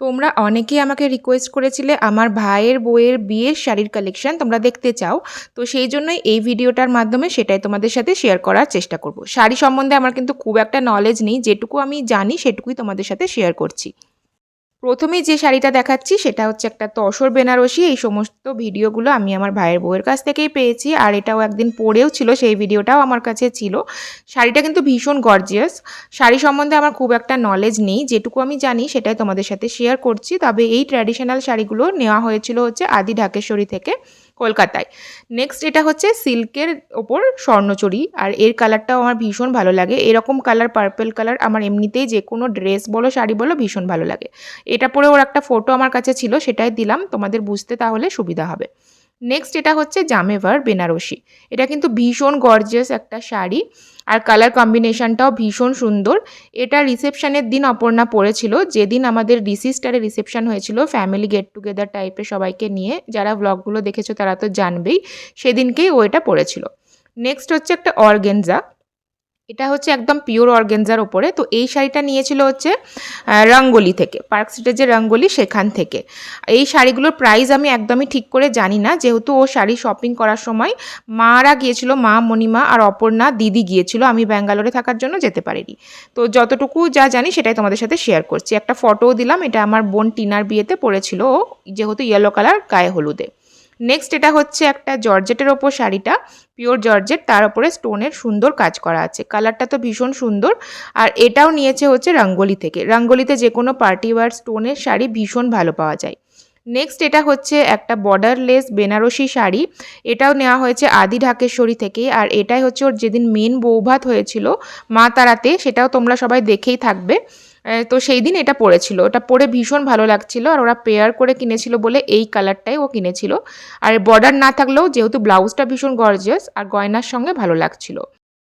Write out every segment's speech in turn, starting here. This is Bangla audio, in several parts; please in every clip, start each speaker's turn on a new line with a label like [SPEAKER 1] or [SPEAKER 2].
[SPEAKER 1] তোমরা অনেকেই আমাকে রিকোয়েস্ট করেছিলে আমার ভাইয়ের বইয়ের বিয়ের শাড়ির কালেকশন তোমরা দেখতে চাও। তো সেই জন্যই এই ভিডিওটার মাধ্যমে সেটাই তোমাদের সাথে শেয়ার করার চেষ্টা করব। শাড়ি সম্বন্ধে আমার কিন্তু খুব একটা নলেজ নেই, যেটুকু আমি জানি সেটুকুই তোমাদের সাথে শেয়ার করছি। প্রথমেই যে শাড়িটা দেখাচ্ছি সেটা হচ্ছে একটা তসর বেনারসি। এই সমস্ত ভিডিওগুলো আমি আমার ভাইয়ের বউয়ের কাছ থেকেই পেয়েছি আর এটাও একদিন পরেও ছিল, সেই ভিডিওটাও আমার কাছে ছিল। শাড়িটা কিন্তু ভীষণ গর্জিয়াস শাড়ি সম্বন্ধে আমার খুব একটা নলেজ নেই, যেটুকু আমি জানি সেটাই তোমাদের সাথে শেয়ার করছি। তবে এই ট্র্যাডিশনাল শাড়িগুলো নেওয়া হয়েছিল হচ্ছে আদি ঢাকেশ্বরী থেকে। কলকাতায়। নেক্সট এটা হচ্ছে সিল্কের ওপর স্বর্ণচুরি, আর এর কালারটাও আমার ভীষণ ভালো লাগে। এরকম কালার পার্পেল কালার আমার এমনিতেই যে কোনো ড্রেস বলো, শাড়ি বলো, ভীষণ ভালো লাগে। এটা পরে ওর একটা ফটো আমার কাছে ছিল, সেটাই দিলাম। তোমাদের বুঝতে তাহলে সুবিধা হবে। নেক্সট এটা হচ্ছে জামেভার বেনারসি। এটা কিন্তু ভীষণ গর্জিয়াস একটা শাড়ি। আর কালার কম্বিনেশনটাও ভীষণ সুন্দর। এটা রিসেপশানের দিন অপর্ণা পড়েছিল। যেদিন আমাদের ডিসি স্টারে রিসেপশান হয়েছিল ফ্যামিলি গেট টুগেদার টাইপের সবাইকে নিয়ে, যারা ব্লগগুলো দেখেছ তারা তো জানবেই, সেদিনকেই ও এটা পড়েছিল। নেক্সট হচ্ছে একটা অর্গেনজা এটা হচ্ছে একদম পিওর অর্গেনজার ওপরে। তো এই শাড়িটা নিয়েছিল হচ্ছে রঙ্গোলি থেকে পার্ক স্ট্রিটের যে রঙ্গোলি সেখান থেকে। এই শাড়িগুলোর প্রাইস আমি একদমই ঠিক করে জানি না। যেহেতু ও শাড়ি শপিং করার সময় মারা গিয়েছিল, মা মণিমা আর অপর্ণা দিদি গিয়েছিল। আমি ব্যাঙ্গালোরে থাকার জন্য যেতে পারিনি। তো যতটুকু যা জানি সেটাই তোমাদের সাথে শেয়ার করছি। একটা ফটোও দিলাম, এটা আমার বোন টিনার বিয়েতে পড়েছিল ও, যেহেতু ইয়েলো কালার গায়ে হলুদে। নেক্সট এটা হচ্ছে একটা জর্জেটের ওপর শাড়িটা পিওর জর্জেট, তার উপরে স্টোনের সুন্দর কাজ করা আছে। কালারটা তো ভীষণ সুন্দর। আর এটাও নিয়েছে হচ্ছে রঙ্গোলি থেকে। রঙ্গোলিতে যে কোনো পার্টি ওয়ার স্টোনের শাড়ি ভীষণ ভালো পাওয়া যায়। নেক্সট এটা হচ্ছে একটা বর্ডারলেস বেনারসি শাড়ি। এটাও নেওয়া হয়েছে আদি ঢাকেশ্বরী থেকে আর এটাই হচ্ছে ওর যেদিন মেন বৌভাত হয়েছিল, মা তারাতে, সেটাও তোমরা সবাই দেখেই থাকবে। তো সেই দিন এটা পরেছিল ওটা পরে ভীষণ ভালো লাগছিল আর ওরা পেয়ার করে কিনেছিল বলে এই কালারটাই ও কিনেছিল। আর বর্ডার না থাকলেও যেহেতু ব্লাউজটা ভীষণ গর্জিয়াস আর গয়নার সঙ্গে ভালো লাগছিল।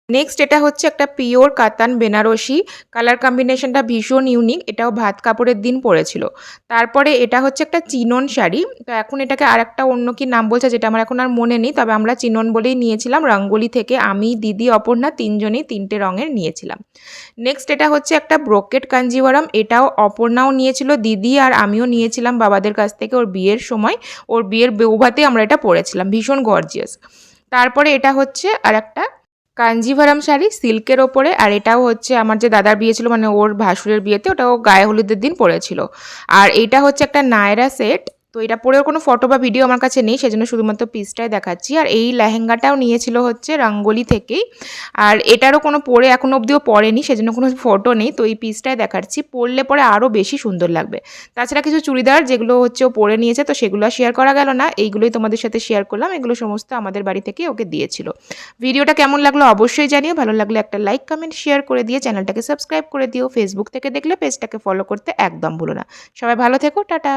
[SPEAKER 1] নেক্সট এটা হচ্ছে একটা পিওর কাতান বেনারসি। কালার কম্বিনেশনটা ভীষণ ইউনিক এটাও ভাত কাপড়ের দিন পরেছিল। তারপরে এটা হচ্ছে একটা চিনন শাড়ি। তো এখন এটাকে আর একটা অন্য কি নাম বলছে যেটা আমার এখন আর মনে নেই, তবে আমরা চিনন বলেই নিয়েছিলাম। রঙ্গোলি থেকে আমি, দিদি, অপর্ণা তিনজনেই তিনটে রঙের নিয়েছিলাম। নেক্সট এটা হচ্ছে একটা ব্রোকেট কাঞ্জিওয়ারাম এটাও অপর্ণাও নিয়েছিল, দিদি আর আমিও নিয়েছিলাম বাবাদের কাছ থেকে ওর বিয়ের সময়। ওর বিয়ের বৌভাতে আমরা এটা পরেছিলাম, ভীষণ গর্জিয়াস তারপরে এটা হচ্ছে আর একটা কাঞ্জিভারাম শাড়ি সিল্কের ওপরে, আর এটাও হচ্ছে আমার যে দাদার বিয়ে ছিল মানে ওর ভাসুরের বিয়েতে, ওটাও গায়ে হলুদের দিন পরেছিল। আর এটা হচ্ছে একটা নায়রা সেট তো এটা পরেও কোনো ফটো বা ভিডিও আমার কাছে নেই, সেজন্য শুধুমাত্র পিসটাই দেখাচ্ছি। আর এই লেহেঙ্গাটাও নিয়েছিল হচ্ছে রঙ্গোলি থেকেই। আর এটারও কোনো পরে এখনও অবধিও পরেনি, সেজন্য কোনো ফটো নেই। তো এই পিসটাই দেখাচ্ছি, পরলে পরে আরও বেশি সুন্দর লাগবে। তাছাড়া কিছু চুড়িদার যেগুলো হচ্ছে ও পরে নিয়েছে, তো সেগুলো শেয়ার করা গেল না। এইগুলোই তোমাদের সাথে শেয়ার করলাম, এগুলো সমস্ত আমাদের বাড়ি থেকে ওকে দিয়েছিল। ভিডিওটা কেমন লাগল অবশ্যই জানিও, ভালো লাগলে একটা লাইক কমেন্ট শেয়ার করে দিয়ে চ্যানেলটাকে সাবস্ক্রাইব করে দিও। ফেসবুক থেকে দেখলে পেজটাকে ফলো করতে একদম ভুলো না। সবাই ভালো থেকো, টাটা।